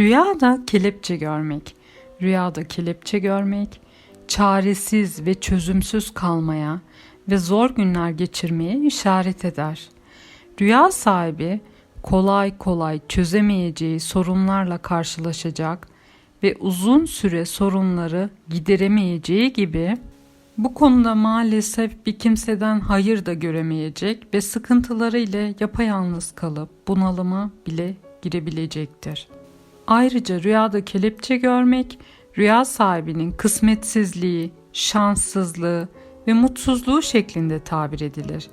Rüyada kelepçe görmek, rüyada kelepçe görmek, çaresiz ve çözümsüz kalmaya ve zor günler geçirmeye işaret eder. Rüya sahibi kolay kolay çözemeyeceği sorunlarla karşılaşacak ve uzun süre sorunları gideremeyeceği gibi bu konuda maalesef bir kimseden hayır da göremeyecek ve sıkıntıları ile yapayalnız kalıp bunalıma bile girebilecektir. Ayrıca rüyada kelepçe görmek, rüya sahibinin kısmetsizliği, şanssızlığı ve mutsuzluğu şeklinde tabir edilir.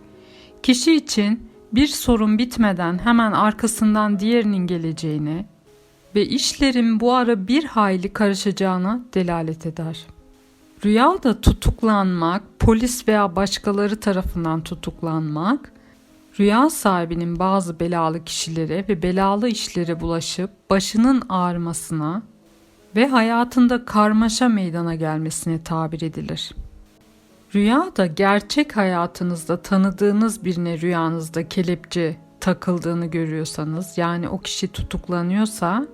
Kişi için bir sorun bitmeden hemen arkasından diğerinin geleceğini ve işlerin bu ara bir hayli karışacağına delalet eder. Rüyada tutuklanmak, polis veya başkaları tarafından tutuklanmak, rüya sahibinin bazı belalı kişilere ve belalı işlere bulaşıp başının ağrımasına ve hayatında karmaşa meydana gelmesine tabir edilir. Rüyada gerçek hayatınızda tanıdığınız birine rüyanızda kelepçe takıldığını görüyorsanız yani o kişi tutuklanıyorsa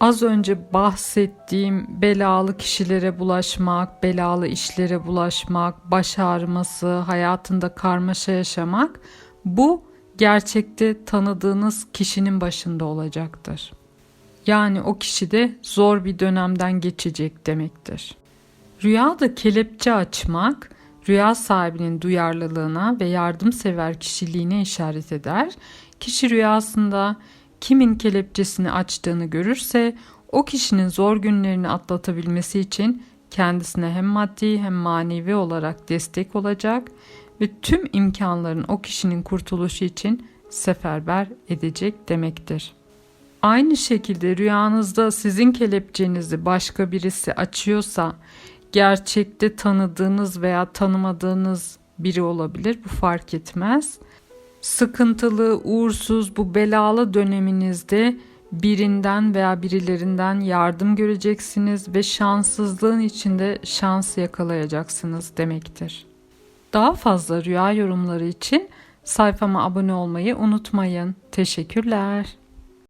az önce bahsettiğim belalı kişilere bulaşmak, belalı işlere bulaşmak, baş ağrıması, hayatında karmaşa yaşamak bu gerçekte tanıdığınız kişinin başında olacaktır. Yani o kişi de zor bir dönemden geçecek demektir. Rüyada kelepçe açmak, rüya sahibinin duyarlılığına ve yardımsever kişiliğine işaret eder. Kişi rüyasında kimin kelepçesini açtığını görürse o kişinin zor günlerini atlatabilmesi için kendisine hem maddi hem manevi olarak destek olacak ve tüm imkanların o kişinin kurtuluşu için seferber edecek demektir. Aynı şekilde rüyanızda sizin kelepçenizi başka birisi açıyorsa gerçekte tanıdığınız veya tanımadığınız biri olabilir bu fark etmez. Sıkıntılı, uğursuz bu belalı döneminizde birinden veya birilerinden yardım göreceksiniz ve şanssızlığın içinde şans yakalayacaksınız demektir. Daha fazla rüya yorumları için sayfama abone olmayı unutmayın. Teşekkürler.